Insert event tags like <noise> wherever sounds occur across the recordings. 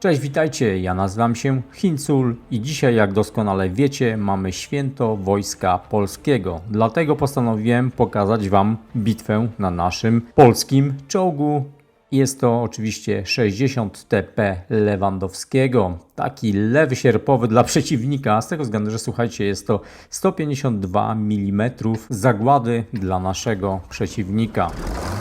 Cześć, witajcie. Ja nazywam się Hincul i dzisiaj, jak doskonale wiecie, mamy święto Wojska Polskiego. Dlatego postanowiłem pokazać Wam bitwę na naszym polskim czołgu. Jest to oczywiście 60 TP Lewandowskiego. Taki lewy sierpowy dla przeciwnika, z tego względu, że słuchajcie, jest to 152 mm zagłady dla naszego przeciwnika.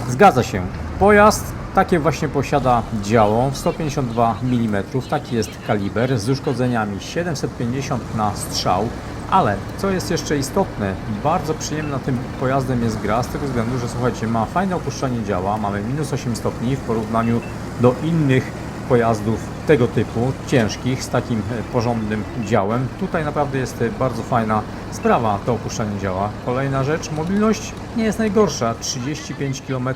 Zgadza się. Pojazd takie właśnie posiada działo 152 mm, taki jest kaliber z uszkodzeniami 750 na strzał, ale co jest jeszcze istotne, bardzo przyjemna tym pojazdem jest gra z tego względu, że słuchajcie, ma fajne opuszczanie działa, mamy minus 8 stopni w porównaniu do innych pojazdów tego typu, ciężkich, z takim e, porządnym działem. Tutaj naprawdę jest e, bardzo fajna sprawa to opuszczanie działa. Kolejna rzecz, mobilność nie jest najgorsza, 35 km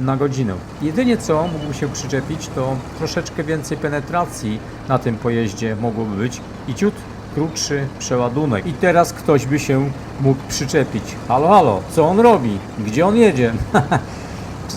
na godzinę. Jedynie co mógłbym się przyczepić, to troszeczkę więcej penetracji na tym pojeździe mogłoby być i ciut krótszy przeładunek. I teraz ktoś by się mógł przyczepić. Halo, halo, co on robi? Gdzie on jedzie? <laughs>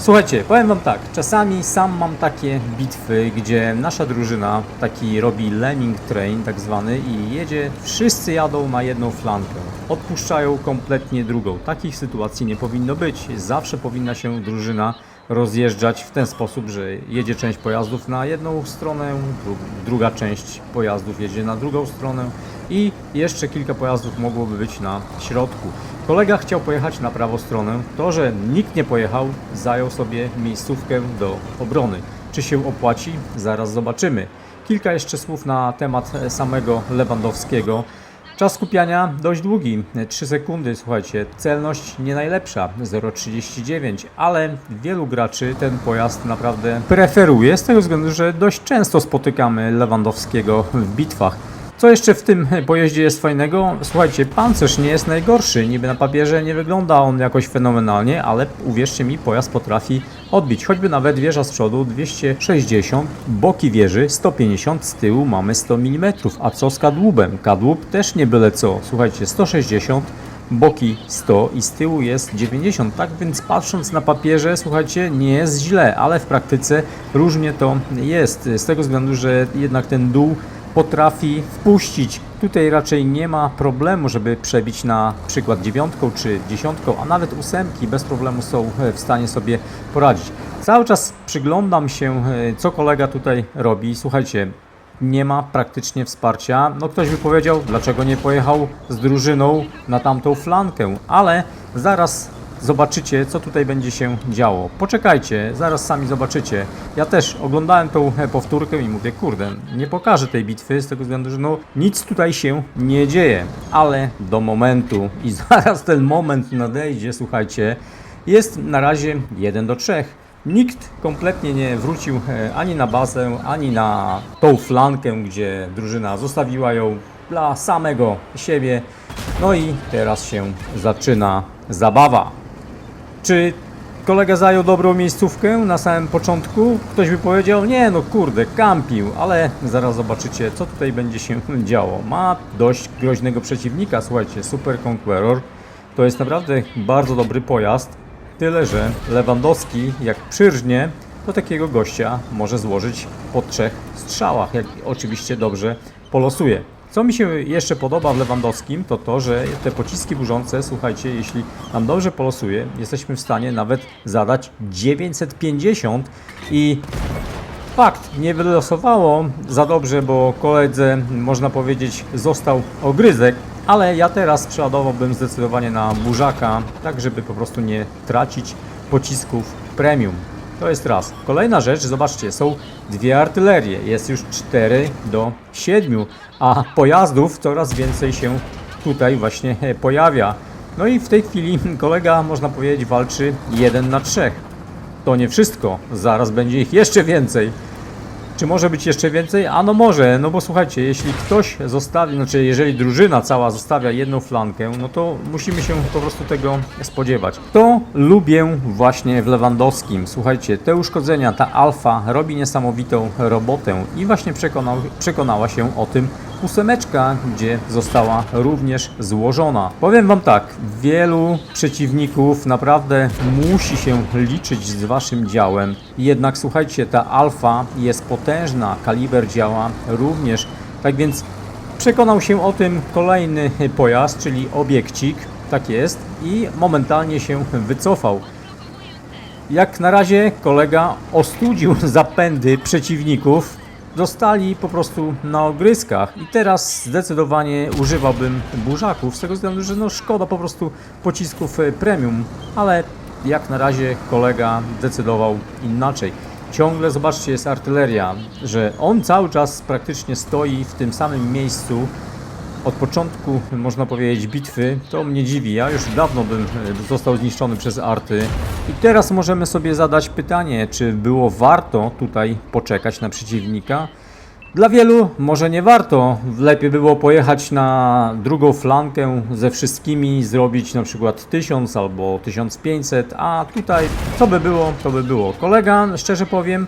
Słuchajcie, powiem wam tak, czasami sam mam takie bitwy, gdzie nasza drużyna taki robi lemming train tak zwany i jedzie, wszyscy jadą na jedną flankę, odpuszczają kompletnie drugą. Takich sytuacji nie powinno być. Zawsze powinna się drużyna rozjeżdżać w ten sposób, że jedzie część pojazdów na jedną stronę, dru druga część pojazdów jedzie na drugą stronę i jeszcze kilka pojazdów mogłoby być na środku. Kolega chciał pojechać na prawą stronę. To, że nikt nie pojechał, zajął sobie miejscówkę do obrony. Czy się opłaci? Zaraz zobaczymy. Kilka jeszcze słów na temat samego Lewandowskiego. Czas skupiania dość długi, 3 sekundy, słuchajcie, celność nie najlepsza, 0,39, ale wielu graczy ten pojazd naprawdę preferuje z tego względu, że dość często spotykamy Lewandowskiego w bitwach. Co jeszcze w tym pojeździe jest fajnego? Słuchajcie, pancerz nie jest najgorszy. Niby na papierze nie wygląda on jakoś fenomenalnie, ale uwierzcie mi, pojazd potrafi odbić. Choćby nawet wieża z przodu 260, boki wieży 150, z tyłu mamy 100 mm. A co z kadłubem? Kadłub też nie byle co. Słuchajcie, 160, boki 100 i z tyłu jest 90. Tak więc patrząc na papierze, słuchajcie, nie jest źle, ale w praktyce różnie to jest. Z tego względu, że jednak ten dół potrafi wpuścić. Tutaj raczej nie ma problemu, żeby przebić na przykład dziewiątką czy dziesiątką, a nawet ósemki bez problemu są e, w stanie sobie poradzić. Cały czas przyglądam się, e, co kolega tutaj robi. Słuchajcie, nie ma praktycznie wsparcia. No ktoś by powiedział, dlaczego nie pojechał z drużyną na tamtą flankę, ale zaraz zobaczycie, co tutaj będzie się działo. Poczekajcie, zaraz sami zobaczycie. Ja też oglądałem tą e, powtórkę i mówię, kurde, nie pokażę tej bitwy z tego względu, że no nic tutaj się nie dzieje, ale do momentu i <laughs> zaraz ten moment nadejdzie, słuchajcie, jest na razie 1 do 3. Nikt kompletnie nie wrócił e, ani na bazę, ani na tą flankę, gdzie drużyna zostawiła ją dla samego siebie. No i teraz się zaczyna zabawa. Czy kolega zajął dobrą miejscówkę na samym początku? Ktoś by powiedział, nie no kurde, kampił, ale zaraz zobaczycie, co tutaj będzie się <laughs> działo. Ma dość groźnego przeciwnika, słuchajcie, Super Conqueror. To jest naprawdę bardzo dobry pojazd, tyle że Lewandowski, jak przyrżnie, to takiego gościa może złożyć po trzech strzałach, jak oczywiście dobrze polosuje. Co mi się jeszcze podoba w Lewandowskim, to to, że te pociski burzące, słuchajcie, jeśli nam dobrze polosuje, jesteśmy w stanie nawet zadać 950 i fakt, nie wylosowało za dobrze, bo koledze, można powiedzieć, został ogryzek, ale ja teraz przeładowałbym zdecydowanie na burzaka, tak żeby po prostu nie tracić pocisków premium. To jest raz. Kolejna rzecz, zobaczcie, są dwie artylerie. Jest już 4 do 7, a pojazdów coraz więcej się tutaj właśnie e, pojawia. No i w tej chwili <laughs> kolega, można powiedzieć, walczy 1 na 3. To nie wszystko, zaraz będzie ich jeszcze więcej. Czy może być jeszcze więcej? A no może, no bo słuchajcie, jeśli ktoś zostawi, znaczy jeżeli drużyna cała zostawia jedną flankę, no to musimy się po prostu tego spodziewać. To lubię właśnie w Lewandowskim. Słuchajcie, te uszkodzenia, ta alfa robi niesamowitą robotę i właśnie przekonał, przekonała się o tym ósemeczka, gdzie została również złożona. Powiem Wam tak, wielu przeciwników naprawdę musi się liczyć z Waszym działem. Jednak słuchajcie, ta alfa jest potężna, kaliber działa również. Tak więc przekonał się o tym kolejny pojazd, czyli obiekcik, tak jest, i momentalnie się wycofał. Jak na razie kolega ostudził zapędy przeciwników. Zostali po prostu na ogryskach i teraz zdecydowanie używałbym burzaków z tego względu, że no szkoda po prostu pocisków e, premium, ale jak na razie kolega decydował inaczej. Ciągle zobaczcie jest artyleria, że on cały czas praktycznie stoi w tym samym miejscu, od początku, można powiedzieć, bitwy, to mnie dziwi. Ja już dawno bym został zniszczony przez arty. I teraz możemy sobie zadać pytanie, czy było warto tutaj poczekać na przeciwnika? Dla wielu może nie warto. Lepiej było pojechać na drugą flankę ze wszystkimi, zrobić na przykład 1000 albo 1500, a tutaj co by było, to by było. Kolega, szczerze powiem,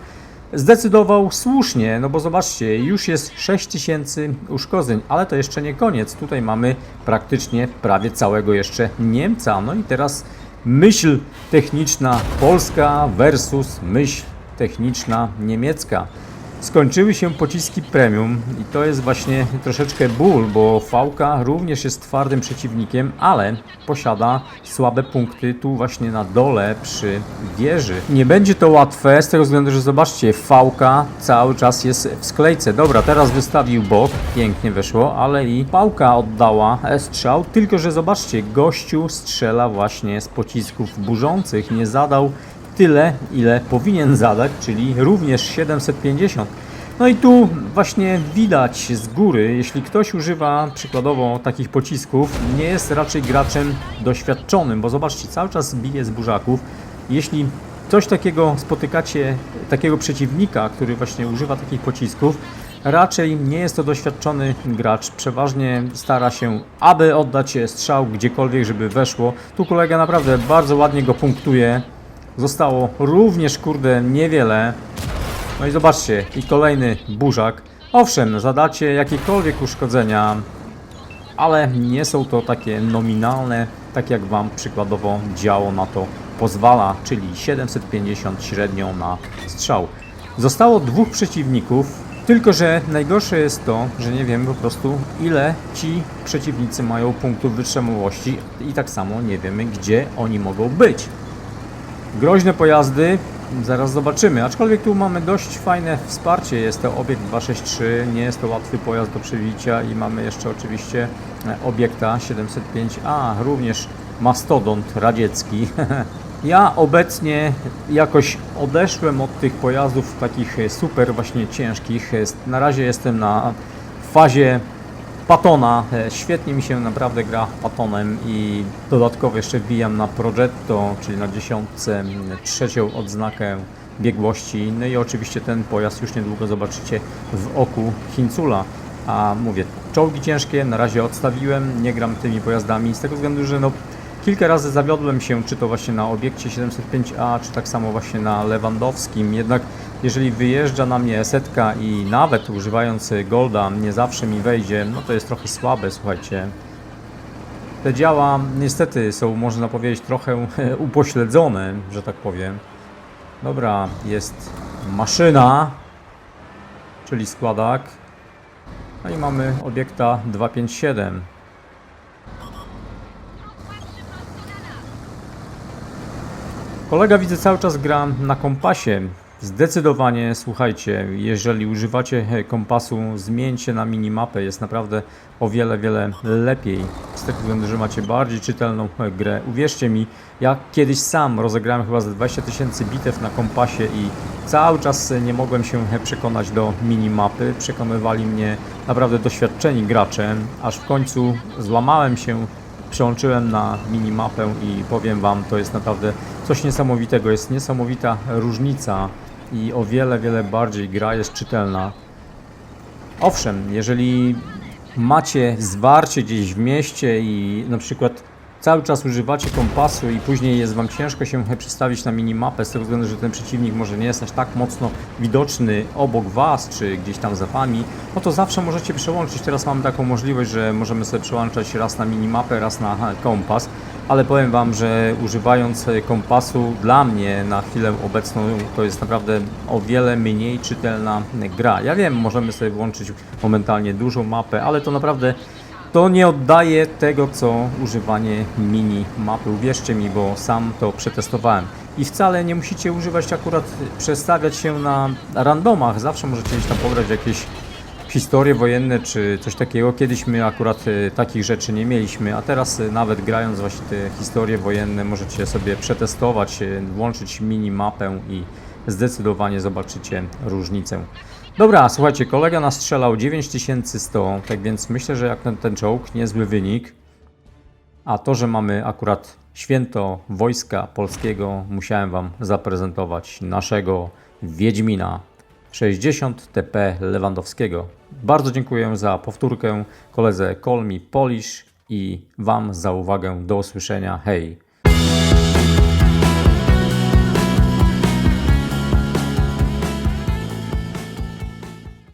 zdecydował słusznie, no bo zobaczcie, już jest 6000 uszkodzeń, ale to jeszcze nie koniec. Tutaj mamy praktycznie prawie całego jeszcze Niemca. No i teraz myśl techniczna polska versus myśl techniczna niemiecka. Skończyły się pociski premium i to jest właśnie troszeczkę ból, bo Fałka również jest twardym przeciwnikiem, ale posiada słabe punkty tu właśnie na dole przy wieży. Nie będzie to łatwe z tego względu, że zobaczcie, Fałka cały czas jest w sklejce. Dobra, teraz wystawił bok, pięknie weszło, ale i Fałka oddała strzał, tylko że zobaczcie, gościu strzela właśnie z pocisków burzących, nie zadał tyle, ile powinien zadać, czyli również 750. No i tu właśnie widać z góry, jeśli ktoś używa przykładowo takich pocisków, nie jest raczej graczem doświadczonym, bo zobaczcie, cały czas bije z burzaków. Jeśli coś takiego spotykacie, takiego przeciwnika, który właśnie używa takich pocisków, raczej nie jest to doświadczony gracz. Przeważnie stara się, aby oddać strzał gdziekolwiek, żeby weszło. Tu kolega naprawdę bardzo ładnie go punktuje. Zostało również, kurde, niewiele. No i zobaczcie, i kolejny burzak. Owszem, zadacie jakiekolwiek uszkodzenia, ale nie są to takie nominalne, tak jak Wam przykładowo działo na to pozwala, czyli 750 średnią na strzał. Zostało dwóch przeciwników, tylko że najgorsze jest to, że nie wiem po prostu ile ci przeciwnicy mają punktów wytrzymałości i tak samo nie wiemy gdzie oni mogą być. Groźne pojazdy, zaraz zobaczymy. Aczkolwiek tu mamy dość fajne wsparcie. Jest to obiekt 263, nie jest to łatwy pojazd do przebicia i mamy jeszcze oczywiście e, obiekta 705A, również mastodont radziecki. <laughs> Ja obecnie jakoś odeszłem od tych pojazdów takich e, super właśnie ciężkich. Jest- Na razie jestem na fazie Patona. E, Świetnie mi się naprawdę gra Patonem i dodatkowo jeszcze wbijam na Progetto, czyli na dziesiątce trzecią odznakę biegłości. No i oczywiście ten pojazd już niedługo zobaczycie w oku Hincula. A mówię, czołgi ciężkie na razie odstawiłem, nie gram tymi pojazdami z tego względu, że no Kilka razy zawiodłem się, czy to właśnie na obiekcie 705A, czy tak samo właśnie na Lewandowskim. Jednak jeżeli wyjeżdża na mnie setka i nawet używając Golda nie zawsze mi wejdzie, no to jest trochę słabe, słuchajcie. Te działa niestety są, można powiedzieć, trochę <laughs> upośledzone, że tak powiem. Dobra, jest maszyna, czyli składak. No i mamy obiekta 257. Kolega widzę cały czas gra na kompasie. Zdecydowanie słuchajcie, jeżeli używacie kompasu, zmieńcie na minimapę, jest naprawdę o wiele, wiele lepiej. Z tego względu, że macie bardziej czytelną grę. Uwierzcie mi, ja kiedyś sam rozegrałem chyba ze 20 tysięcy bitew na kompasie i cały czas nie mogłem się przekonać do minimapy. Przekonywali mnie naprawdę doświadczeni gracze, aż w końcu złamałem się przełączyłem na minimapę i powiem Wam, to jest naprawdę coś niesamowitego. Jest niesamowita różnica i o wiele, wiele bardziej gra jest czytelna. Owszem, jeżeli macie zwarcie gdzieś w mieście i na przykład cały czas używacie kompasu i później jest Wam ciężko się przestawić na minimapę z tego względu, że ten przeciwnik może nie jest aż tak mocno widoczny obok Was, czy gdzieś tam za Wami, no to zawsze możecie przełączyć. Teraz mamy taką możliwość, że możemy sobie przełączać raz na minimapę, raz na kompas, ale powiem Wam, że używając kompasu dla mnie na chwilę obecną to jest naprawdę o wiele mniej czytelna gra. Ja wiem, możemy sobie włączyć momentalnie dużą mapę, ale to naprawdę to nie oddaje tego, co używanie mini mapy. Uwierzcie mi, bo sam to przetestowałem. I wcale nie musicie używać akurat, przestawiać się na randomach. Zawsze możecie gdzieś tam pograć w jakieś historie wojenne czy coś takiego. Kiedyś my akurat e, takich rzeczy nie mieliśmy, a teraz e, nawet grając właśnie te historie wojenne możecie sobie przetestować, e, włączyć mini mapę i zdecydowanie zobaczycie różnicę. Dobra, słuchajcie, kolega nas strzelał 9100, tak więc myślę, że jak ten, ten czołg, niezły wynik. A to, że mamy akurat święto wojska polskiego, musiałem Wam zaprezentować naszego Wiedźmina 60 TP Lewandowskiego. Bardzo dziękuję za powtórkę koledze Kolmi Polish i Wam za uwagę. Do usłyszenia. Hej!